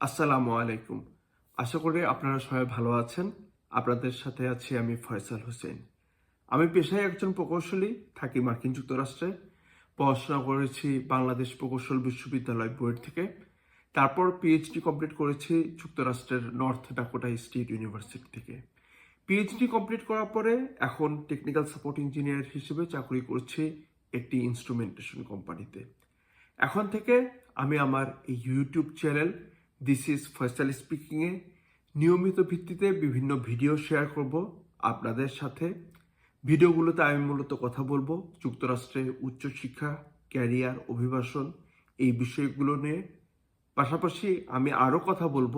আসসালামু আলাইকুম। আশা করি আপনারা সবাই ভালো আছেন। আপনাদের সাথে আছি আমি ফয়সাল হোসেন। আমি পেশায় একজন প্রকৌশলী, থাকি মার্কিন যুক্তরাষ্ট্রে। পড়াশোনা করেছি বাংলাদেশ প্রকৌশল বিশ্ববিদ্যালয় বোর্ড থেকে। তারপর পিএইচডি কমপ্লিট করেছি যুক্তরাষ্ট্রের নর্থ ডাকোটা স্টেট ইউনিভার্সিটি থেকে। পিএইচডি কমপ্লিট করার পরে এখন টেকনিক্যাল সাপোর্ট ইঞ্জিনিয়ার হিসেবে চাকরি করছি একটি ইনস্ট্রুমেন্টেশন কোম্পানিতে এখন থেকে আমি আমার এই YouTube channel this is Faisal স্পিকিংয়ে নিয়মিত ভিত্তিতে বিভিন্ন ভিডিও শেয়ার করব আপনাদের সাথে। ভিডিওগুলোতে আমি মূলত কথা বলব যুক্তরাষ্ট্রে উচ্চশিক্ষা ক্যারিয়ার অভিবাসন এই বিষয়গুলো নিয়ে। পাশাপাশি আমি আরও কথা বলব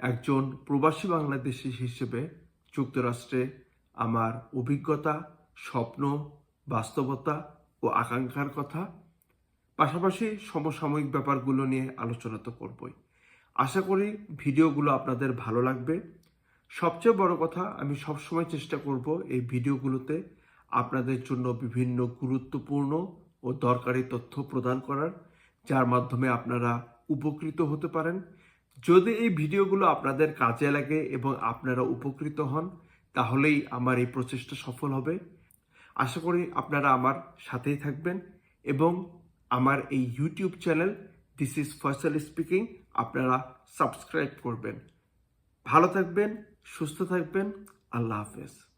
একজন প্রবাসী বাংলাদেশি হিসেবে যুক্তরাষ্ট্রে আমার অভিজ্ঞতা, স্বপ্ন, বাস্তবতা ও আকাঙ্ক্ষার কথা। পাশাপাশি সমসাময়িক ব্যাপারগুলো নিয়ে আলোচনা তো করবই। আশা করি ভিডিওগুলো আপনাদের ভালো লাগবে। সবচেয়ে বড় কথা, আমি সবসময় চেষ্টা করব এই ভিডিওগুলোতে আপনাদের জন্য বিভিন্ন গুরুত্বপূর্ণ ও দরকারি তথ্য প্রদান করার, যার মাধ্যমে আপনারা উপকৃত হতে পারেন। যদি এই ভিডিওগুলো আপনাদের কাজে লাগে এবং আপনারা উপকৃত হন, তাহলেই আমার এই প্রচেষ্টা সফল হবে। আশা করি আপনারা আমার সাথেই থাকবেন এবং আমার এই YouTube channel this is Faisal speaking আপনারা সাবস্ক্রাইব করবেন। ভালো থাকবেন সুস্থ থাকবেন। আল্লাহ হাফেজ।